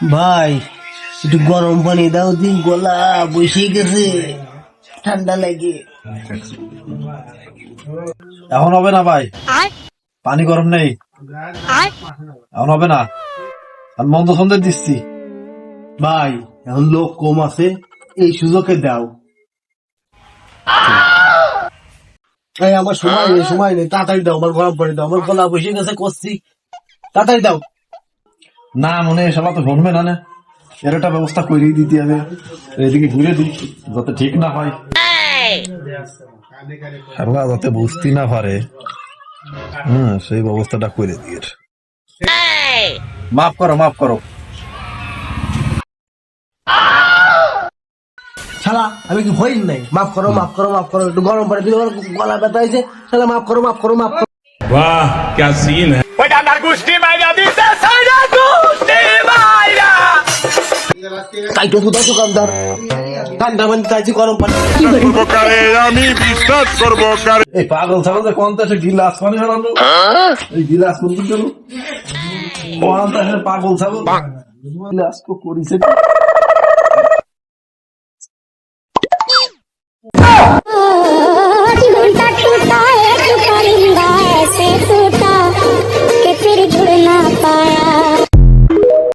ভাই একটু গরম পানি দাও দিন গলা বসে গেছে। ঠান্ডা লাগে। এখন হবে না ভাই। পানি গরম নেই। এখন হবে না। আমি মন্দ সন্দেহ দিচ্ছি। ভাই এখন লোক কম আছে এই সুযোগে দাও। এই আমার সময় নেই সময় নেই। তাড়াতাড়ি দাও আমার গরম পানি দাও আমার গলা বসে গেছে করছি তাড়াতাড়ি দাও। না মনে হয় শালা তো ঘটবে না এর একটা ব্যবস্থা করে দিতে হবে। এদিকে ঘুরে দিই যাতে ঠিক না হয়। যাতে বুঝতে না পারে। হ্যাঁ সেই ব্যবস্থাটা করে দিয়ে মাফ করো মাফ করো। শালা আমি কি হইল নাই? মাফ করো মাফ করো মাফ করো। একটু গরম পরে গলা ব্যথা হয়েছে। শালা মাফ করো মাফ করো মাফ করো। বাহ ক্যা সিন হ্যায় ওই ডান্ডার গুষ্টি কাইটো ফুটা দোকানদার ঠান্ডা পানি চাইছি গরম পানি। আমি বিশ্বাস করব কারে এই পাগল ছাগল যে কোন দেশে গিলাস পানি হারানো এই গিলাস কোন পাগল ছাগল? গিলাস কো করিছে।